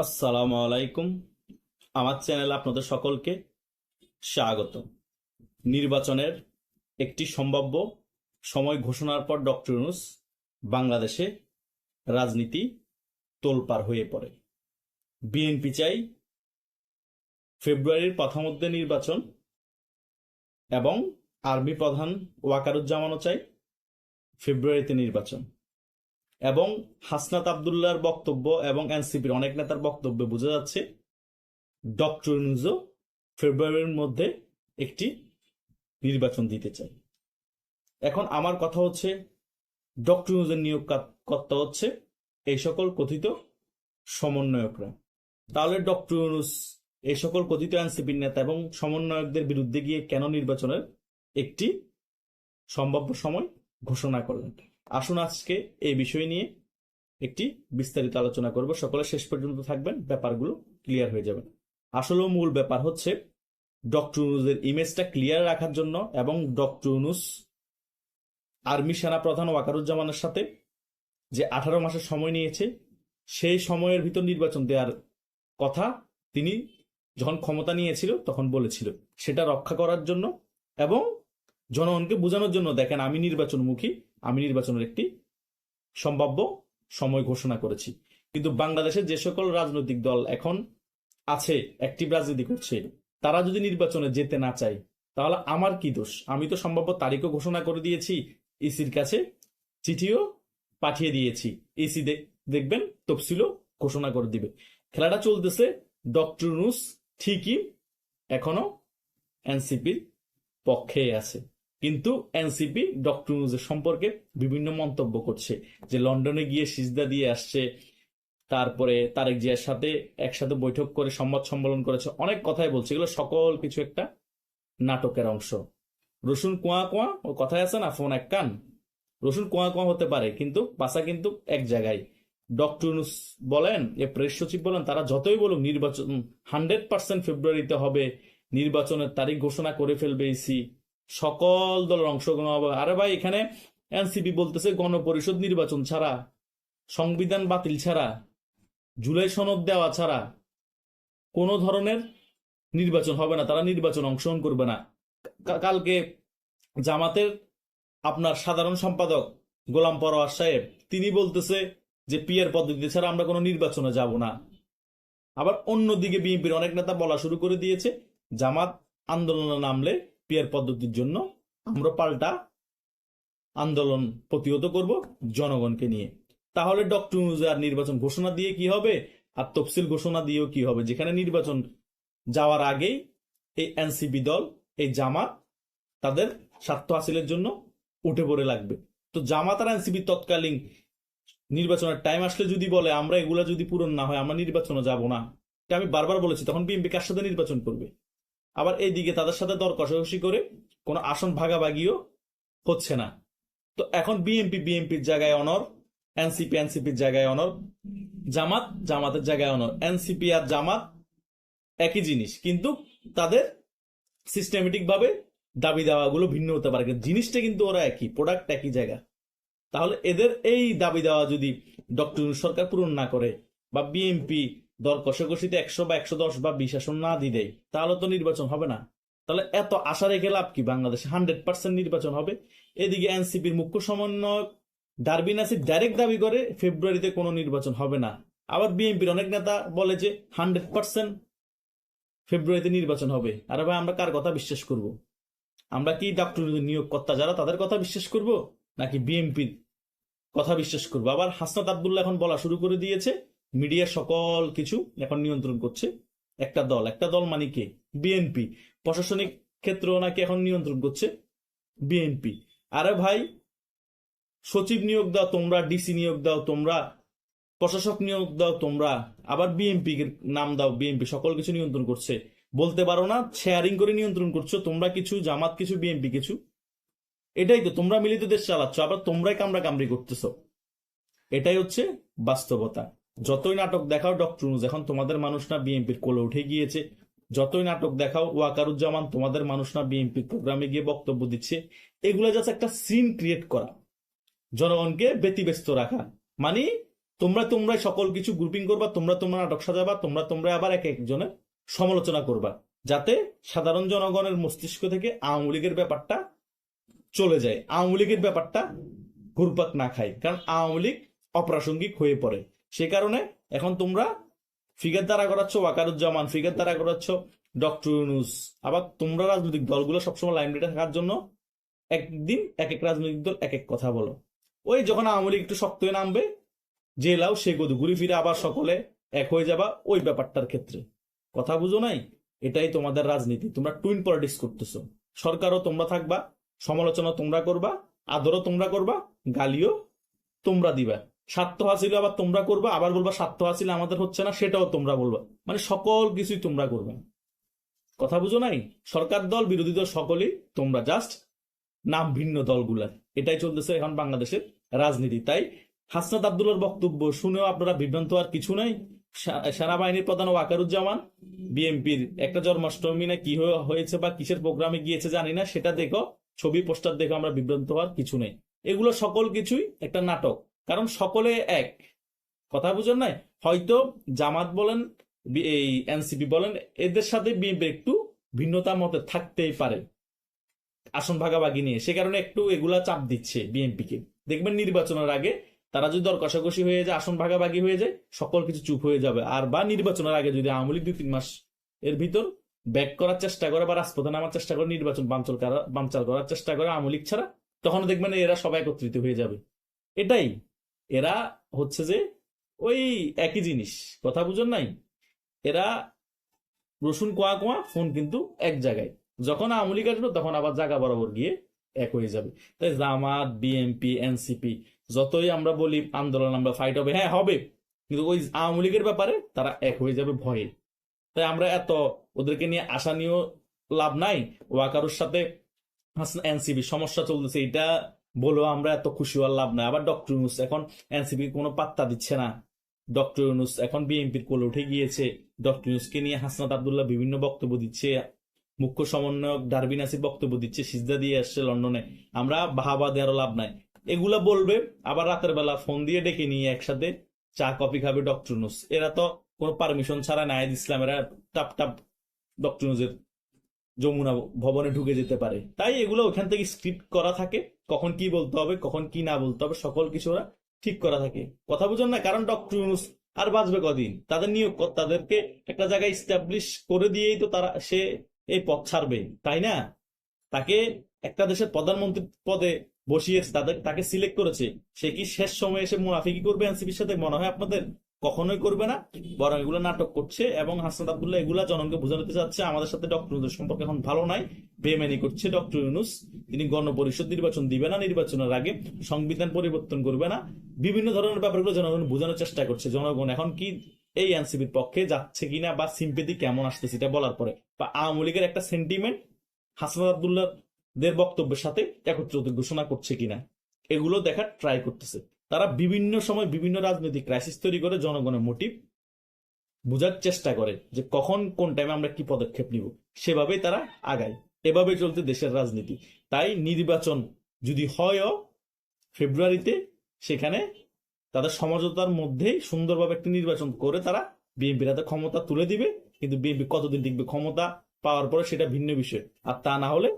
আসসালামু আলাইকুম। আমার চ্যানেলে আপনাদের সকলকে স্বাগত। নির্বাচনের একটি সম্ভাব্য সময় ঘোষণার পর ডক্টর ইউনুস বাংলাদেশে রাজনীতি তোলপাড় হয়ে পড়ে। বিএনপি চাই ফেব্রুয়ারির প্রথমধ্যে নির্বাচন এবং আর্মি প্রধান ওয়াকারুজ্জামানও চাই ফেব্রুয়ারিতে নির্বাচন। এবং হাসনাত বক্তব্য এবং এনসিপির অনেক নেতার বক্তব্যে বোঝা যাচ্ছে ডক্টর ইউনুসও ফেব্রুয়ারির মধ্যে একটি নির্বাচন দিতে চাই এখন আমার কথা হচ্ছে, ডক্টর নিয়োগ কর্তা হচ্ছে এই সকল কথিত সমন্বয়করা। তাহলে ডক্টর ইউনুস এই সকল কথিত এনসিপির নেতা এবং সমন্বয়কদের বিরুদ্ধে গিয়ে কেন নির্বাচনের একটি সম্ভাব্য সময় ঘোষণা করলেন? আসুন আজকে এই বিষয় নিয়ে একটি বিস্তারিত আলোচনা করব। সকলে শেষ পর্যন্ত থাকবেন, ব্যাপারগুলো ক্লিয়ার হয়ে যাবে। আসলে মূল ব্যাপার হচ্ছে, ডক্টর ইউনুসের ইমেজটা ক্লিয়ার রাখার জন্য এবং ডক্টর ইউনুস আর্মি সেনা প্রধান ওয়াকারুজ্জামানের সাথে যে আঠারো মাসের সময় নিয়েছে, সেই সময়ের ভিতর নির্বাচন দেওয়ার কথা তিনি যখন ক্ষমতা নিয়েছিল তখন বলেছিল। সেটা রক্ষা করার জন্য এবং জনগণকে বোঝানোর জন্য। দেখেন, আমি নির্বাচনমুখী আমি নির্বাচনের একটি সম্ভাব্য সময় ঘোষণা করেছি। কিন্তু বাংলাদেশের যে সকল রাজনৈতিক দল এখন আছে অ্যাক্টিভ রাজনীতি করছে, তারা যদি নির্বাচনে যেতে না চায়, তাহলে আমার কি দোষ? আমি তো সম্ভাব্য তারিখও ঘোষণা করে দিয়েছি, ইসির কাছে চিঠিও পাঠিয়ে দিয়েছি। ইসি দেখবেন, তফসিলও ঘোষণা করে দিবে। খেলাটা চলতেছে, ডক্টর নুস ঠিকই এখনও এনসিপির পক্ষে আছে। কিন্তু এনসিপি ডক্টর ইউনুসের সম্পর্কে বিভিন্ন মন্তব্য করছে যে লন্ডনে গিয়ে সিজদা দিয়ে আসছে, তারপরে তারেক জিয়ার সাথে একসাথে বৈঠক করে সংবাদ সম্মেলন করেছে, অনেক কথাই বলছে। এগুলো সকল কিছু একটা নাটকের অংশ। রসুন কোয়া কোয়া ও কথায় আছে না, ফোন এক কান। রসুন কোয়া কোয়া হতে পারে, কিন্তু বাসা কিন্তু এক জায়গায়। ডক্টর বলেন, এ প্রেস সচিব বলেন, তারা যতই বলুক নির্বাচন, হান্ড্রেড পার্সেন্ট ফেব্রুয়ারিতে হবে, নির্বাচনের তারিখ ঘোষণা করে ফেলবে ইসি। সকল দলের অংশগ্রহণ হবে। আরে ভাই, এখানে এনসিপি বলতেছে গণপরিষদ নির্বাচন ছাড়া, সংবিধান বাতিল ছাড়া, জুলাই সনদ দেওয়া ছাড়া কোনো ধরনের নির্বাচন হবে না। তারা নির্বাচন অংশগ্রহণ করবে না। কালকে জামাতের আপনার সাধারণ সম্পাদক গোলাম পরোয়ার সাহেব, তিনি বলতেছে যে পিয়ার পদ্ধতি ছাড়া আমরা কোনো নির্বাচনে যাব না। আবার অন্যদিকে বিএনপির অনেক নেতা বলা শুরু করে দিয়েছে, জামাত আন্দোলনে নামলে পিয়ার পদ্ধতির জন্য আমরা পাল্টা আন্দোলন প্রতিহত করব জনগণকে নিয়ে। তাহলে ডক্টর আর নির্বাচন ঘোষণা দিয়ে কি হবে? আর তফসিল ঘোষণা দিয়েও কি হবে? যেখানে নির্বাচন যাওয়ার আগেই এই এনসিপি দল, এই জামাত তাদের স্বার্থ হাসিলের জন্য উঠে পড়ে লাগবে। তো জামাত আর এনসিপি তৎকালীন নির্বাচনের টাইম আসলে যদি বলে, আমরা এগুলা যদি পূরণ না হয়, আমরা নির্বাচনে যাব না, এটা আমি বারবার বলেছি, তখন বিএনপি কার সাথে নির্বাচন করবে? আবার এইদিকে তাদের সাথে দর কষাকষি করে কোনো আসন ভাগাভাগিও হচ্ছে না। তো এখন বিএনপি বিএনপির জায়গায় অনর, এনসিপি এনসিপির জায়গায় অনর, জামাত জামাতের জায়গায় অনর, এনসিপি আর জামাত একই জিনিস, কিন্তু তাদের সিস্টেমেটিক ভাবে দাবি দাওয়াগুলো ভিন্ন হতে পারে জিনিসটা কিন্তু ওরা একই প্রোডাক্ট একই জায়গা। তাহলে এদের এই দাবি দেওয়া যদি ডক্টর সরকার পূরণ না করে বা বিএনপি দর কষাকষিতে একশো বা একশো দশ বা বিশ আসন না দিয়ে তাহলে তো নির্বাচন হবে না। তাহলে এত আশা রেখে লাভ কি? বাংলাদেশে হান্ড্রেড পার্সেন্ট নির্বাচন হবে। এদিকে এনসিপির মুখ্য সমন্বয়ক ডারবিন আসিফ ডাইরেক্ট দাবি করে ফেব্রুয়ারিতে কোনো নির্বাচন হবে না। আবার বিএনপির অনেক নেতা বলে যে হান্ড্রেড পার্সেন্ট ফেব্রুয়ারিতে নির্বাচন হবে। আরে ভাই, আমরা কার কথা বিশ্বাস করব? আমরা কি ডক্টর নিয়োগকর্তা যারা তাদের কথা বিশ্বাস করব? নাকি বিএনপির কথা বিশ্বাস করব? আবার হাসনাত আবদুল্লাহ এখন বলা শুরু করে দিয়েছে মিডিয়ার সকল কিছু এখন নিয়ন্ত্রণ করছে। একটা দল। একটা দল মানে কে? বিএনপি। প্রশাসনিক ক্ষেত্রেও নাকি এখন নিয়ন্ত্রণ করছে? বিএনপি। আরে ভাই, সচিব নিয়োগ দাও তোমরা, ডিসি নিয়োগ দাও তোমরা, প্রশাসক নিয়োগ দাও তোমরা, আবার বিএনপি নাম দাও, বিএনপি সকল কিছু নিয়ন্ত্রণ করছে। বলতে পারো না শেয়ারিং করে নিয়ন্ত্রণ করছ, তোমরা কিছু, জামাত কিছু, বিএনপি কিছু। এটাই তো, তোমরা মিলিত দেশ চালাচ্ছ, আবার তোমরাই কামড়া কামড়ি করতেছো। এটাই হচ্ছে বাস্তবতা। যতই নাটক দেখাও ডক্টর এখন তোমাদের মানুষ না বিএনপির কোলে উঠে গিয়েছে। যতই নাটক দেখাও, ওয়াকারুজ্জামান তোমাদের মানুষ না বিএনপির প্রোগ্রামে গিয়ে বক্তব্য দিচ্ছে। এগুলো জাস্ট একটা সিন ক্রিয়েট করা। জনগণকে ব্যতিব্যস্ত রাখা। মানে তোমরা তোমরা সকল কিছু গ্রুপিং করবা, তোমরা তোমরা নাটক সাজাবা, তোমরা তোমরা আবার এক একজনের সমালোচনা করবা। যাতে সাধারণ জনগণের মস্তিষ্ক থেকে আওয়ামী লীগের ব্যাপারটা চলে যায়। আওয়ামী লীগের ব্যাপারটা ঘুরপাক না খায়। কারণ আওয়ামী লীগ অপ্রাসঙ্গিক হয়ে পড়ে। সে কারণে এখন তোমরা ফিগার দ্বারা করাচ্ছ ওয়াকারুজ্জামান ফিগার দ্বারা করাচ্ছ ডক্টর ইউনুস। আবার তোমরা রাজনৈতিক দলগুলো সবসময় লাইন লাইমলাইটে থাকার জন্য একদিন এক এক রাজনৈতিক দল এক এক কথা বলো। ওই যখন আওয়ামী লীগ একটু শক্ত হয়ে নামবে, যে লাও সে গদু, ঘুরে ফিরে আবার সকলে এক হয়ে যাবা ওই ব্যাপারটার ক্ষেত্রে। কথা বুঝো নাই? এটাই তোমাদের রাজনীতি। তোমরা টুইন পলিটিক্স করতেছো। সরকারও তোমরা থাকবা, সমালোচনা তোমরা করবা, আদরও তোমরা করবা, গালিও তোমরা দিবা। স্বার্থ হাসিল আবার তোমরা করবে, আবার বলবা স্বার্থ হাসিল আমাদের হচ্ছে না, সেটাও তোমরা বলবা। মানে সকল কিছুই তোমরা করবে। কথা বুঝো নাই? সরকার দল, বিরোধী দল সকলেই তোমরা জাস্ট নাম ভিন্ন দলগুলার। এটাই চলতেছে এখন বাংলাদেশের রাজনীতি। তাই হাসনাত আব্দুল্লার বক্তব্য শুনেও আপনারা বিভ্রান্ত আর কিছু নাই। সেনাবাহিনীর প্রধান ওয়াকারুজ্জামান, বিএনপির একটা জন্মাষ্টমী না কি হয়েছে বা কিসের প্রোগ্রামে গিয়েছে জানি না, সেটা দেখো, ছবি, পোস্টার দেখো আমরা বিভ্রান্ত হওয়ার কিছু নেই। এগুলো সকল কিছুই একটা নাটক। কারণ সকলে এক। কথা বুঝেন নাই? হয়তো জামাত বলেন এই এনসিপি বলেন, এদের সাথে বিএনপি একটু ভিন্নতা মতে থাকতেই পারে। আসন ভাগাভাগি নিয়ে। সে কারণে একটু এগুলা চাপ দিচ্ছে বিএনপিকে। দেখবেন নির্বাচনের আগে তারা যদি দর কষাকষি হয়ে যায়, আসন ভাগাভাগি হয়ে যায়, সকল কিছু চুপ হয়ে যাবে। আর বা নির্বাচনের আগে যদি আওয়ামী লীগ দুই তিন মাস এর ভিতর ব্যাক করার চেষ্টা করে বা রাজপথে নামার চেষ্টা করে, নির্বাচন বানচাল করা- বানচাল করার চেষ্টা করে আওয়ামী লীগ ছাড়া তখন দেখবেন এরা সবাই একত্রিত হয়ে যাবে। এটাই এরা হচ্ছে যে ওই একই জিনিস। কথা বুঝুন নাই? এরা রসুন কোয়া কোয়া, ফোন কিন্তু এক জায়গায়। যখন আওয়ামী লীগ তখন আবার জায়গা বরাবর গিয়ে এক হয়ে যাবে। তাই জামাত, বিএনপি, এনসিপি, যতই আমরা বলি আন্দোলন, আমরা ফাইট হবে। হ্যাঁ হবে। কিন্তু ওই আওয়ামী লীগের ব্যাপারে তারা এক হয়ে যাবে ভয়ে। তাই আমরা এত ওদেরকে নিয়ে আশা নিয়েও লাভ নাই। ওয়াকারুর সাথে এনসিবি সমস্যা চলতেছে। এটা বলেও আমরা এত খুশি হওয়ার লাভ নাই। আবার ডক্টর ইউনুস এখন এনসিবি কোনো পাত্তা দিচ্ছে না। ডক্টর ইউনুস এখন বিএনপির কোলে উঠে গিয়েছে। ডক্টর ইউনুসকে নিয়ে হাসনাত আবদুল্লাহ বিভিন্ন বক্তব্য দিচ্ছে। মুখ্য সমন্বয়ক ডারবি নাসির বক্তব্য দিচ্ছে, সিজদা দিয়ে আসছে লন্ডনে। আমরা বাহাবা দেওয়ারও লাভ নাই। এগুলা বলবে, আবার রাতের বেলা ফোন দিয়ে ডেকে নিয়ে একসাথে চা, কফি খাবে ডক্টর ইউনুস। এরা তো কোনো পারমিশন ছাড়া নায়েদ ইসলাম এরা টাপ টাপ ডক্টর ইউনুসের। যমুনা ভবনে ঢুকে যেতে পারে। তাই এগুলো ওখান থেকে স্ক্রিপ্ট করা থাকে, কখন কি বলতে হবে, কখন কি না বলতে হবে, সকল কিছু ওরা ঠিক করা থাকে। কথা বুঝুন না, কারণ ডক্টর ইউনুস আর বাঁচবে কদিন? তাদের নিয়োগ তাদেরকে একটা জায়গায় স্টাবলিশ করে দিয়েই তো তারা, সে এই পথ ছাড়বে, তাই না? তাকে একটা দেশের প্রধানমন্ত্রী পদে বসিয়েছে তাদের, তাকে সিলেক্ট করেছে। সে কি শেষ সময়ে এসে মুনাফিকি করবে এনসিপির সাথে? মনে হয় আপনাদের কখনোই করবে না, বরং এগুলো নাটক করছে এবং হাসান আবদুল্লাহ এগুলা জনকে বোঝাতে চাচ্ছে, আমাদের সাথে ডক্টর ইউনুস সম্পর্ক এখন ভালো নাই বেমানি করছে ডক্টর ইউনুস। তিনি গণপরিষদ নির্বাচন দিবে না, নির্বাচনের আগে সংবিধান পরিবর্তন করবে না। বিভিন্ন ধরনের ব্যাপারগুলো জনগণ বোঝানোর চেষ্টা করছে। জনগণ এখন কি এই এনসিপির পক্ষে যাচ্ছে কিনা বা সিম্পেতি কেমন আসতেছে এটা বলার পরে বা আওয়ামী লীগের একটা সেন্টিমেন্ট হাসান আবদুল্লাহ দের বক্তব্যের সাথে একত্রিত ঘোষণা করছে কিনা, এগুলো দেখার ট্রাই করতেছে। তারা বিভিন্ন সময় বিভিন্ন রাজনৈতিক ক্রাইসিস তৈরি করে, জনগণের মোটিভ বোঝার চেষ্টা করে যে কখন, কোন টাইমে আমরা কি পদক্ষেপ নিব। সেভাবেই তারা আগায়। এভাবে চলতে দেশের রাজনীতি। তাই নির্বাচন যদি হয়ও, ফেব্রুয়ারিতে সেখানে তাদের সমঝোতার মধ্যেই সুন্দরভাবে একটি নির্বাচন করে তারা বিএনপির হাতে ক্ষমতা তুলে দিবে। কিন্তু বিএনপি কতদিন টিকবে? ক্ষমতা পাওয়ার পরে সেটা ভিন্ন বিষয়। আর তা না হলে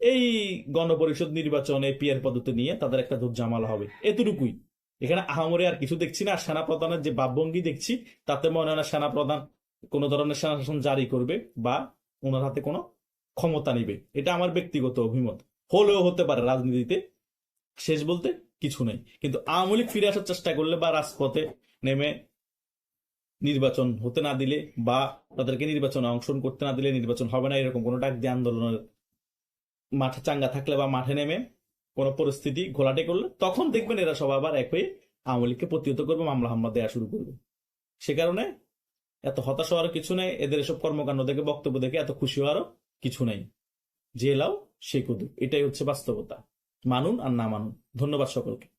এই গণপরিষদ নির্বাচনে পিয়ার পদ্ধতি নিয়ে তাদের একটা ধূপ জামালা হবে। এতটুকুই। এখানে আহামরে আর কিছু দেখছি না। আর সেনাপ্রধানের যে ভাবভঙ্গি দেখছি, তাতে মনে হয় না সেনাপ্রধান কোন ধরনের সেনা শাসন জারি করবে বা ওনার হাতে কোনো ক্ষমতা নিবে। এটা আমার ব্যক্তিগত অভিমত। হলেও হতে পারে রাজনীতিতে। শেষ বলতে কিছু নেই। কিন্তু আওয়ামী লীগ ফিরে আসার চেষ্টা করলে বা রাজপথে নেমে নির্বাচন হতে না দিলে বা তাদেরকে নির্বাচনে অংশগ্রহণ করতে না দিলে নির্বাচন হবে না, এরকম কোনো ডাক দিয়ে আন্দোলনের মাঠে চাঙ্গা থাকলে বা মাঠে নেমে কোনো পরিস্থিতি ঘোলাটে করলে তখন দেখবেন এরা সব আবার এক হয়ে আওয়ামী লীগকে প্রতিহত করবে, মামলা হামলা দেওয়া শুরু করবে। সে কারণে এত হতাশ হওয়ার কিছু নেই, এদের এসব কর্মকাণ্ড দেখে, বক্তব্য দেখে এত খুশি হওয়ারও কিছু নেই। যে লাও সে কুদু এটাই হচ্ছে বাস্তবতা। মানুন আর না মানুন। ধন্যবাদ সকলকে।